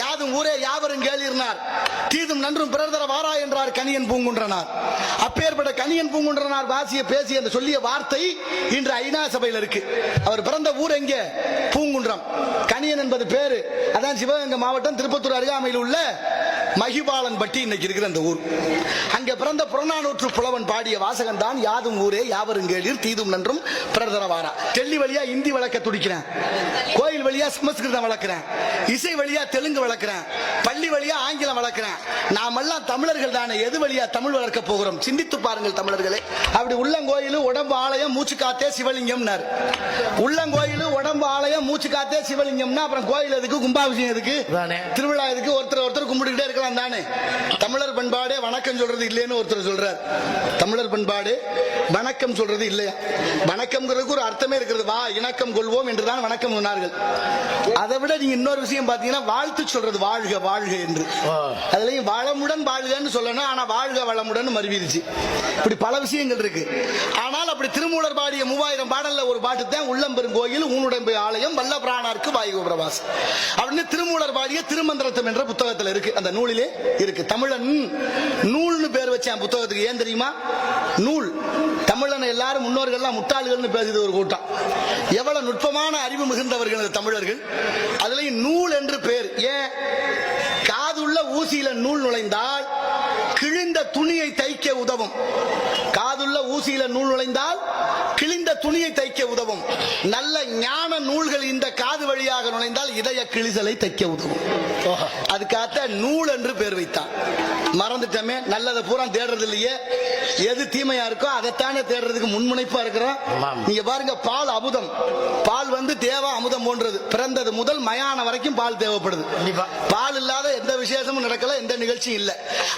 யாதும் ஊரே யாவரும் கேளிர்னார். தீதும் நன்றும் பிறர் தர வாரா என்றார் கனியன் பூங்குன்றனார். அப்பேற்பட்ட கனியன் பூங்குன்றனார் வாசிய பேசிய அந்த சொல்லிய வார்த்தை இன்று ஐநா சபையில் இருக்கு. அவர் பிறந்த ஊர் எங்கே? பூங்குன்றம். கனியன் என்பது பேரு. அதான் சிவகங்கை மாவட்டம் திருப்பத்தூர் அருகாமையில் உள்ள மகிபாலன் பட்டி இன்னைக்கு இருக்கிற அந்த ஊர். அங்க பிறந்த புறநானூற்று புலவன் பாடிய வாசகன் தான் யாதும் ஊரே யாவரும் கேளீர் தீதும் நன்றும் பிரதரவாரா டெல்லி வழியா இந்தி வழக்க துடிக்கிறேன். கோயில் வழியா சமஸ்கிருதம் வளர்க்கிறேன். இசை வழியா தெலுங்கு வளர்க்கிறேன். பள்ளி வழியா ஆங்கிலம் வளர்க்கிறேன். நாமெல்லாம் தமிழர்கள் தானே எது வழியா தமிழ் வளர்க்க போகிறோம்? சிந்தித்து பாருங்கள் தமிழர்களே. அப்படி உள்ளங்கோயிலும் உடம்பு ஆலயம் மூச்சு காத்தே சிவலிங்கம்னார். உள்ளங்கோயிலும் உடம்பு மூச்சு காத்தே சிவலிங்கம்னா அப்புறம் கோயில் எதுக்கு கும்பாபிஷேகம் எதுக்கு. திருவிழா எதுக்கு? ஒருத்தர் ஒருத்தர் கும்பிட்டுக்கிட்டே இருக்கலாம் தானே. தமிழர் பண்பாடு வணக்கம் சொல்றது இல்லைன்னு ஒருத்தர் சொல்றார். தமிழர் பண்பாடு வணக்கம் சொல்றது இல்லையா? வணக்கம்ங்கிறதுக்கு ஒரு அர்த்தமே இருக்கிறது. வா இணக்கம் கொள்வோம் என்றுதான் வணக்கம் சொன்னார்கள். அதை விட நீங்க இன்னொரு விஷயம் பாத்தீங்கன்னா வாழ்த்து சொல்றது வாழ்க வாழ்க என்று. அதுலயும் வளமுடன் வாழ்கன்னு சொல்லணும் ஆனால் வாழ்க வளமுடன் மறுவிருச்சு இப்படி பல விஷயங்கள் இருக்கு. ஆனால் அப்படி திருமூலர் பாடிய மூவாயிரம் பாடல்ல ஒரு பாட்டு தான் உள்ளம் பெரும் கோயில் ஊனுடம்பு ஆலயம் வல்ல பிராணார்க்கு வாயு பிரவாசம் அப்படின்னு திருமூலர் பாடிய திருமந்திரத்தம் என்ற புத்தகத்தில் இருக்கு. அந்த நூலிலே இருக்கு. தமிழன் நூல்னு பேர் வச்சேன் புத்தகத்துக்கு ஏன் தெரியுமா? நூல். தமிழன் எல்லாரும் முன்னோர்கள்லாம் முட்டாள்கள்னு பேசுது ஒரு கூட்டம். எவ்வளவு நுட்பமான அறிவு மிகுந்தவர்கள் தமிழர்கள். அதுலயும் நூல் என்று பேர். ஏன்? உள்ள ஊசியில நூல் நுழைந்தால் கிழிந்த துணியை தைக்க உதவும். காதுள்ள ஊசியில நூல் நுழைந்தால் கிழிந்த துணியை தைக்க உதவும். நல்ல ஞான நூல்கள் இந்த காது வழியாக நுழைந்தால் இதய கிழிசலை தைக்க உதவும். அதுக்காக நூல் என்று பேர் வைத்தான். மறந்துட்டமே நல்லதை பூரா தேடுறது இல்லையே. எது தீமையா இருக்கோ அதைத்தானே தேடுறதுக்கு முன்முனைப்பா இருக்கிறோம். நீங்க பாருங்க பால் அமுதம். பால் வந்து தேவா அமுதம் போன்றது. பிறந்தது முதல் மயான வரைக்கும் பால் தேவைப்படுது. பால் இல்லாத எந்த விசேஷமும் நடக்கல எந்த நிகழ்ச்சியும் இல்ல.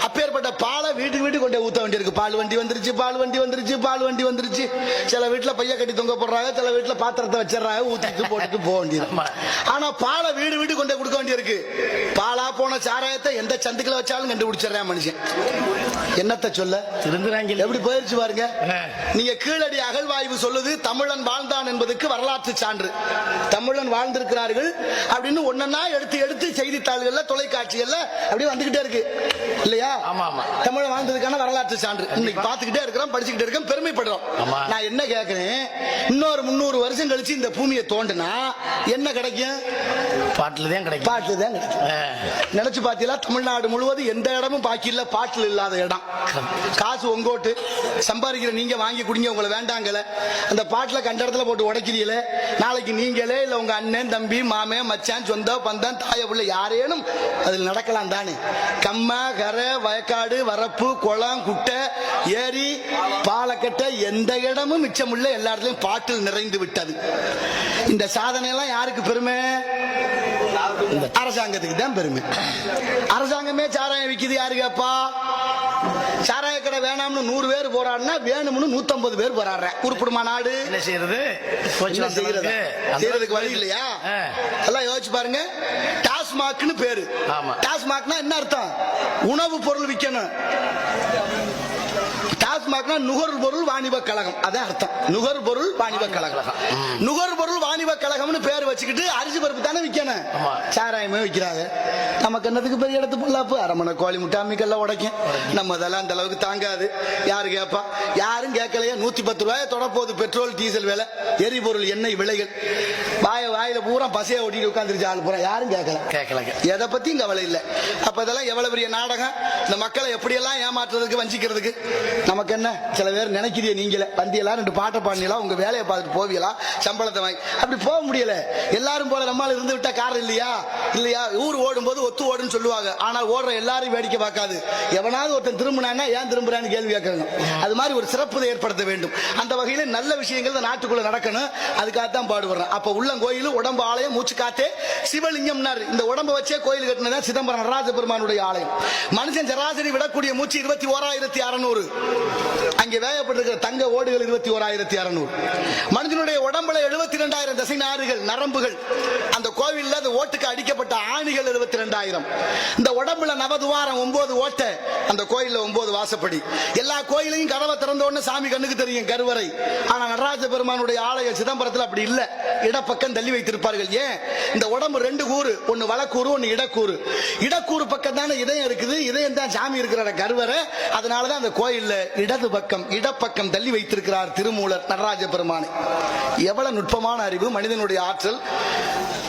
அப்பேற்பட்ட பாலை வீட்டுக்கு வீட்டுக்கு கொண்டு ஊத்த வேண்டியிருக்கு. பால் வண்டி வந்துருச்சு பால் வண்டி வந்துருச்சு பால் வண்டி வந்துருச்சு. சில வீட்டுல பைய கட்டி தொங்க போடுறாங்க சில வீட்டுல பாத்திரத்தை வச்சிடறாங்க ஊத்திட்டு போட்டுட்டு போக வேண்டியது ஆமா. ஆனா பாலை வீடு வீடு கொண்டு கொடுக்க வேண்டியிருக்கு. பாலா போன சாராயத்தை எந்த சந்துக்குள்ள வச்சாலும் கண்டுபிடிச்சிடுறேன் மனுஷன். என்னத்த சொல்ல? எப்படி போயிருச்சு பாருங்க. நீங்க கீழடி அகழ்வாய்வு சொல்லுது தமிழன் வாழ்ந்தான் என்பதற்கு வரலாற்று சான்று. தமிழன் வாழ்ந்திருக்கிறார்கள் அப்படின்னு ஒன்னொன்னா எடுத்து எடுத்து செய்தித்தாள்கள்ல தொலைக்காட்சிகள்ல அப்படியே வந்துகிட்டே இருக்கு. இல்லையா? ஆமா, ஆமா. தமிழன் வாழ்ந்ததுக்கான வரலாற்று சான்று. இன்னைக்கு பார்த்துக்கிட்டே இருக்கிறோம் படிச்சுக்கிட்டே இருக்கோம் பெருமைப்படுறோம். நான் என்ன கேட்கிறேன் இன்னொரு முந்நூறு வருஷம் கழிச்சு இந்த பூமியை தோண்டுனா என்ன கிடைக்கும்? பாட்டுல தான் கிடைக்கும். பாட்டு தான் கிடைக்கும். நினைச்சு பாத்தீங்களா? தமிழ்நாடு முழுவதும் எந்த இடமும் பாக்கி இல்ல பாட்டில் இல்லாத இடம். காசு உங்கோட்டு சம்பாதிக்கிற நீங்க வாங்கி குடிங்க உங்களை வேண்டாங்கல. அந்த பாட்டுல கண்ட இடத்துல போட்டு உடைக்கிறீங்களே? நாளைக்கு நீங்களே இல்ல உங்க அண்ணன் தம்பி மாமே மச்சான் சொந்த பந்தம் தாய புள்ள யாரேனும் அதில் நடக்கலாம் தானே. கம்மா கரை வயக்காடு வரப்பு குளம் குட்டை ஏரி பாலக்கட்டை எந்த இடமும் மிச்சமுள்ள எல்லா இடத்துலயும் பாட்டில் நிறைந்து விட்டது. இந்த சாதனை எல்லாம் யாருக்கு பெருமை? அரசாங்கத்துக்கு தான் பெருமை. அரசாங்கமே சாராயம் விக்குது யாரு கேப்பா? சாராய கடை வேணாம்னு நூறு பேர் போராடினா வேணும்னு நூத்தம்பது பேர் போராடுறேன் உருப்படுமா நாடு? என்ன செய்யறது? செய்யறது? செய்யறதுக்கு வழி இல்லையா. எல்லாம் யோசிச்சு பாருங்க. டாஸ்மாக்னு பேரு. ஆமா. டாஸ்மாக்னா என்ன அர்த்தம்? உணவு பொருள் விற்கணும் டாஸ்மாக்னா நுகர்பொருள் வாணிப கழகம். அதான் அர்த்தம். நுகர்பொருள் வாணிப கழகம். நுகர்பொருள் வாணிப கழகம்னு பேர் வச்சுக்கிட்டு அரிசி பருப்பு தானே விற்கணும். சாராயமே விற்கிறாங்க நமக்கு என்னதுக்கு பெரிய இடத்து பொல்லாப்பு? அரமணை கோழி முட்டாமிக்கெல்லாம் உடைக்கும். நம்ம அதெல்லாம் அந்த அளவுக்கு தாங்காது. யாரு கேட்பா யாரும் கேட்கலையா. நூத்தி பத்து ரூபாய் தொடப்போகுது பெட்ரோல் டீசல் விலை. எரிபொருள் எண்ணெய் விலைகள். வாய வாயில பூரா பசைய ஓட்டிட்டு உட்காந்துருச்சு ஆள் பூரா. யாரும் கேட்கல. கேட்கலங்க. எதை பத்தியும் கவலை இல்லை. அப்ப இதெல்லாம் எவ்வளவு பெரிய நாடகம்? இந்த மக்களை எப்படியெல்லாம் ஏமாற்றுறதுக்கு வஞ்சிக்கிறதுக்கு? நமக்கு என்ன? சில பேர் நினைக்கிறீங்க நீங்களே. வந்தியெல்லாம் ரெண்டு பாட்டை பாடினீங்களா? உங்க வேலையை பார்த்துட்டு போவீங்களா? சம்பளத்தை வாங்கி. அப்படி போக முடியல. எல்லாரும் போல நம்மால இருந்து விட்டா காரணம் இல்லையா? இல்லையா? ஊர் ஓடும்போது ஒத்து ஓடுன்னு சொல்லுவாங்க. ஆனால் ஓடுற எல்லாரும் வேடிக்கை பார்க்காது. எவனாவது ஒருத்தன் திரும்பினான்னா ஏன் திரும்புறான்னு கேள்வி கேட்கறாங்க அது மாதிரி ஒரு சிறப்பு ஏற்படுத்த வேண்டும். அந்த வகையில் நல்ல விஷயங்கள் இந்த நாட்டுக்குள்ள நடக்கணும். அதுக்காகத்தான் பாடுபடுறேன் அப்ப உள்ளங்கோயில் உடம்பு ஆலயம் மூச்சு காத்தே சிவலிங்கம்னார். இந்த உடம்பை வச்சே கோயில் கட்டினதான் சிதம்பரம் நடராஜ பெருமானுடைய ஆலயம். மனுஷன் சராசரி விடக்கூடிய மூச்சு இருபத்தி ஓராயிரத்தி அறநூறு. அங்கே வேகப்பட்டிருக்கிற தங்க ஓடுகள் இருபத்தி ஓராயிரத்தி அறுநூறு. மனிதனுடைய உடம்புல எழுபத்தி ரெண்டாயிரம் தசை நாறுகள் நரம்புகள். அந்த கோவில்ல அந்த ஓட்டுக்கு அடிக்கப்பட்ட ஆணிகள் எழுபத்தி ரெண்டாயிரம் இந்த உடம்புல நவதுவாரம் ஒன்பது ஓட்டை அந்த கோயிலில் ஒன்பது வாசப்படி. எல்லா கோயிலையும் கதவை திறந்த உடனே சாமி கண்ணுக்கு தெரியும் கருவறை. ஆனா நடராஜ பெருமானுடைய ஆலய சிதம்பரத்தில் அப்படி இல்ல. இடப்பக்கம் தள்ளி வைத்திருப்பார்கள். ஏன்? இந்த உடம்பு ரெண்டு கூறு ஒன்னு வலக்கூறு ஒன்னு இடக்கூறு. இடக்கூறு பக்கம் தானே இதயம் இருக்குது. இதயம் தான் சாமி இருக்கிற கருவறை. கருவறை அதனாலதான் அந்த கோயிலில் இடது பக்கம் இடப்பக்கம் தள்ளி வைத்திருக்கிறார் திருமூலர் நடராஜ பெருமானை. எவ்வளவு நுட்பமான அறிவு மனிதனுடைய ஆற்றல்.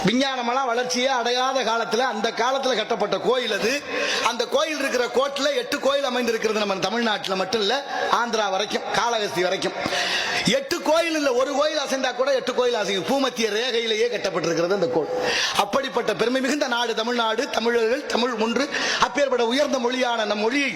விஞ்ஞானமெல்லாம் வளர்ச்சியே அடையாத காலத்தில் அந்த காலத்தில் கட்டப்பட்ட கோயில் அது. அந்த கோயில் இருக்கிற கோட்டில் எட்டு கோயில் அமைந்திருக்கிறது நம்ம தமிழ்நாட்டில் மட்டும் இல்லை ஆந்திரா வரைக்கும் காலகஸ்தி வரைக்கும். எட்டு கோயில் இல்லை ஒரு கோயில் அசைந்தா கூட எட்டு கோயில் அசையும். பூமத்திய ரேகையிலேயே கட்டப்பட்டிருக்கிறது அந்த கோயில் அப்படிப்பட்ட பெருமை மிகுந்த நாடு தமிழ்நாடு தமிழர்கள் தமிழ் ஒன்று அப்பேற்பட்ட உயர்ந்த மொழியான நம் மொழியை